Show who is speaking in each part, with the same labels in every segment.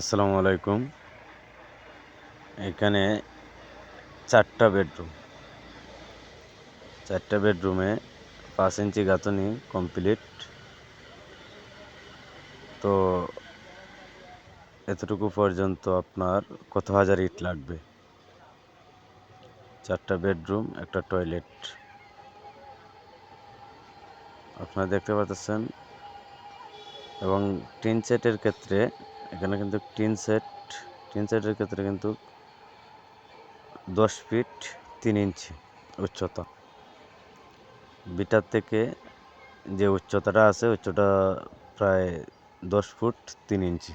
Speaker 1: আসসালামু আলাইকুম। এখানে চারটা বেডরুম। চারটা বেডরুমে পাঁচ ইঞ্চি গাঁথনি কমপ্লিট। তো এতটুকু পর্যন্ত আপনার কত হাজার ইট লাগবে? চারটা বেডরুম, একটা টয়লেট। আপনারা দেখতে পাচ্ছেন, এবং টিন সেটের ক্ষেত্রে এখানে কিন্তু টিন সেট, টিন সেটের ক্ষেত্রে কিন্তু দশ ফিট তিন ইঞ্চি উচ্চতা। বিটার থেকে যে উচ্চতাটা আছে, উচ্চতা প্রায় দশ ফুট তিন ইঞ্চি।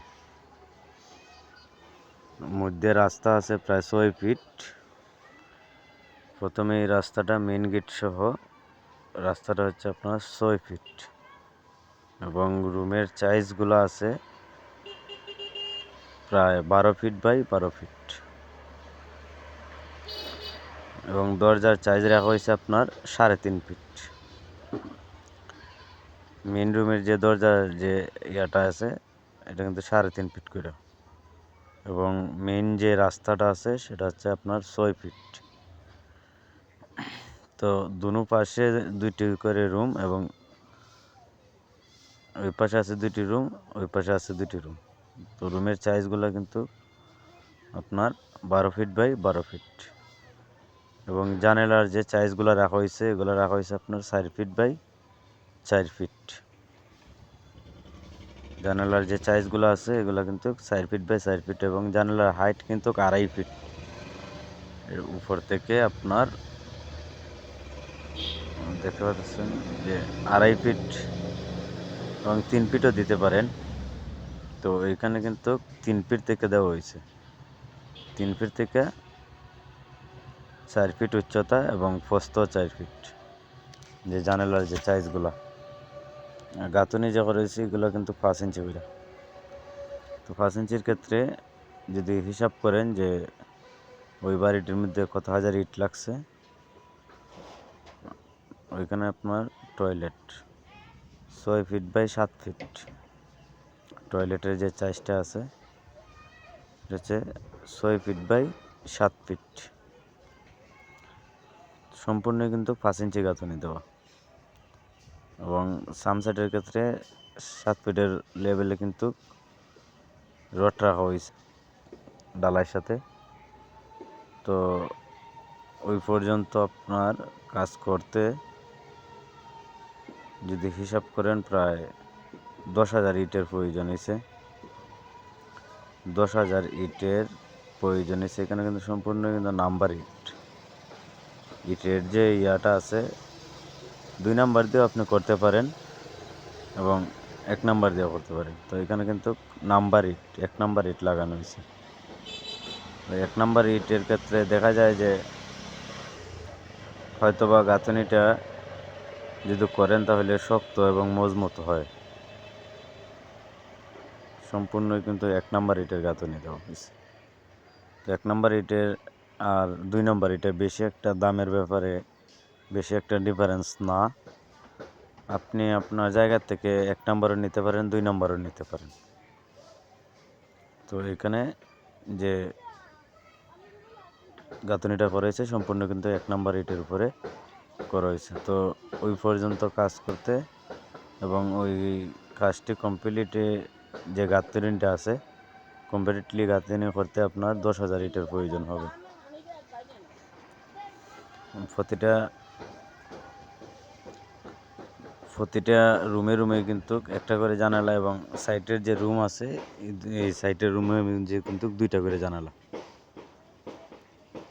Speaker 1: মধ্যে রাস্তা আছে প্রায় ছয় ফিট। প্রথমে এই রাস্তাটা মেন গেট সহ রাস্তাটা হচ্ছে আপনার ছয় ফিট এবং রুমের সাইজগুলো আছে প্রায় বারো ফিট বাই বারো ফিট। এবং দরজার সাইজ রাখা হয়েছে আপনার সাড়ে তিন ফিট। মেন রুমের যে দরজার যে ইয়াটা আছে, এটা কিন্তু সাড়ে তিন ফিট করে। এবং মেন যে রাস্তাটা আছে, সেটা হচ্ছে আপনার ছয় ফিট। তো দুনো পাশে দুইটি করে রুম এবং ওই পাশে আছে দুইটি রুম ওই পাশে আছে দুইটি রুম তো রুমের সাইজগুলো কিন্তু আপনার বারো ফিট বাই বারো ফিট এবং জানালার যে সাইজগুলো রাখা হয়েছে, এগুলো রাখা হয়েছে আপনার চার ফিট বাই চার ফিট জানালার যে সাইজগুলো আছে, এগুলো কিন্তু চার ফিট বাই চার ফিট এবং জানালার হাইট কিন্তু আড়াই ফিট এর উপর থেকে আপনার, দেখতে পাচ্ছেন যে আড়াই ফিট এবং তিন ফিটও দিতে পারেন। তো এখানে কিন্তু তিন ফিট থেকে দেওয়া হয়েছে। তিন ফিট থেকে চার ফিট উচ্চতা এবং পোস্ত চার ফিট। যে জানালার যে সাইজগুলো গাঁথনি যে করেছি, এগুলো কিন্তু পাঁচ ইঞ্চি করে। তো পাঁচ ইঞ্চির ক্ষেত্রে যদি হিসাব করেন যে ওই বাড়িটির মধ্যে কত হাজার ইট লাগছে, ওইখানে আপনার টয়লেট ছয় ফিট বাই সাত ফিট। টয়লেটের যে চাইজটা আছে হচ্ছে ছয় ফিট বাই সাত ফিট। সম্পূর্ণ কিন্তু পাঁচ ইঞ্চি গাঁথনি দেওয়া। এবং সানসেটের ক্ষেত্রে সাত ফিটের লেভেলে কিন্তু রড রাখা হয়েছে ডালার সাথে। তো ওই পর্যন্ত আপনার কাজ করতে যদি হিসাব করেন প্রায় দশ হাজার ইটের প্রয়োজন হয়েছে। দশ হাজার ইটের প্রয়োজন হয়েছে। এখানে কিন্তু সম্পূর্ণ কিন্তু নাম্বার ইট। ইটের যে ইয়াটা আছে, দুই নাম্বার দিয়েও আপনি করতে পারেন এবং এক নাম্বার দিয়েও করতে পারেন। তো এখানে কিন্তু নাম্বার ইট, এক নাম্বার ইট লাগানো হয়েছে। এক নাম্বার ইটের ক্ষেত্রে দেখা যায় যে হয়তোবা গাঁথনিটা যদি করেন তাহলে শক্ত এবং মজবুত হয়। সম্পূর্ণই কিন্তু এক নাম্বার ইটের গাঁথনি দেওয়া হয়েছে। তো এক নাম্বার ইটের আর দুই নাম্বার ইটের বেশি একটা দামের ব্যাপারে বেশি একটা ডিফারেন্স না। আপনি আপনার জায়গা থেকে এক নাম্বারও নিতে পারেন, দুই নাম্বারও নিতে পারেন। তো এখানে যে গাঁথনিটা করেছে সম্পূর্ণ কিন্তু এক নাম্বার ইটের উপরে করা হয়েছে। তো ওই পর্যন্ত কাজ করতে এবং ওই কাজটি কমপ্লিটে যে গাঁথনিটা আছে কমপ্লিটলি গাঁথনি করতে আপনার দশ হাজার ইটের প্রয়োজন হবে। প্রতিটা প্রতিটা রুমে রুমে কিন্তু একটা করে জানালা এবং সাইটের যে রুম আছে, এই সাইটের রুমে যে কিন্তু দুইটা করে জানালা।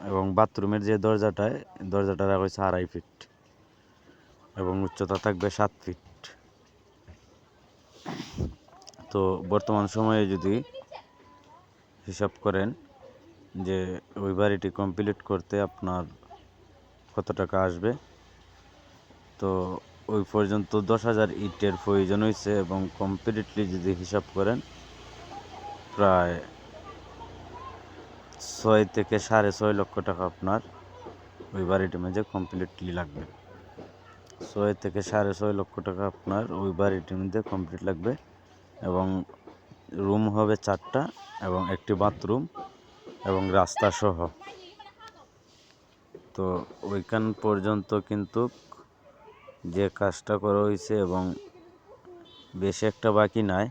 Speaker 1: এবং বাথরুমের যে দরজাটায় দরজাটা রাখা হয়েছে আড়াই ফিট এবং উচ্চতা থাকবে সাত ফিট। তো বর্তমান সময়ে যদি হিসাব করেন যে ওই বাড়িটি কমপ্লিট করতে আপনার কত টাকা আসবে, তো ওই পর্যন্ত দশ হাজার ইটের প্রয়োজন হয়েছে এবং কমপ্লিটলি যদি হিসাব করেন প্রায় ছয় থেকে সাড়ে ছয় লক্ষ টাকা আপনার ওই বাড়িটির মাঝে কমপ্লিটলি লাগবে। ছয় থেকে সাড়ে ছয় লক্ষ টাকা আপনার ওই বাড়িটির মধ্যে কমপ্লিট লাগবে। এবং রুম হবে চারটা এবং একটি বাথরুম এবং রাস্তা সহ। তো ওইখান পর্যন্ত কিন্তু যে কাজটা করা হয়েছে এবং বেশি একটা বাকি নাই।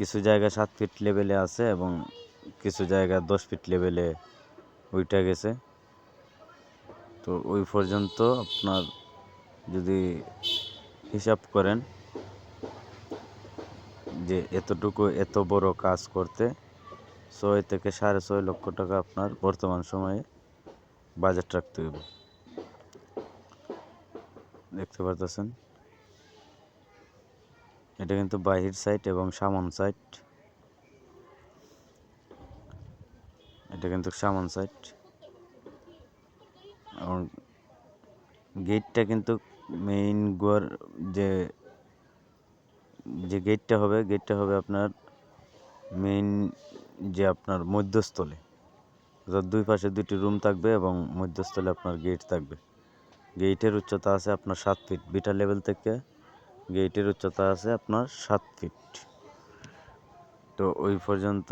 Speaker 1: কিছু জায়গা সাত ফিট লেভেলে আছে এবং কিছু জায়গা দশ ফিট লেভেলে উইটা গেছে। তো ওই পর্যন্ত আপনার যদি হিসাব করেন যে এতটুকু এত বড় কাজ করতে ছয় থেকে সাড়ে ছয় লক্ষ টাকা আপনার বর্তমান সময়ে বাজেট রাখতে হবে দেখতে পারতেছেন? এটা কিন্তু বাহির সাইড এবং সামন সাইড এটা কিন্তু সামন সাইড এবং গেটটা কিন্তু মেইন গোয়ার যে যে গেটটা হবে গেটটা হবে আপনার মেইন যে আপনার মধ্যস্থলে। অর্থাৎ দুই পাশে দুটি রুম থাকবে এবং মধ্যস্থলে আপনার গেট থাকবে। গেটের উচ্চতা আছে আপনার সাত ফিট বিটা লেভেল থেকে গেটের উচ্চতা আছে আপনার সাত ফিট তো ওই পর্যন্ত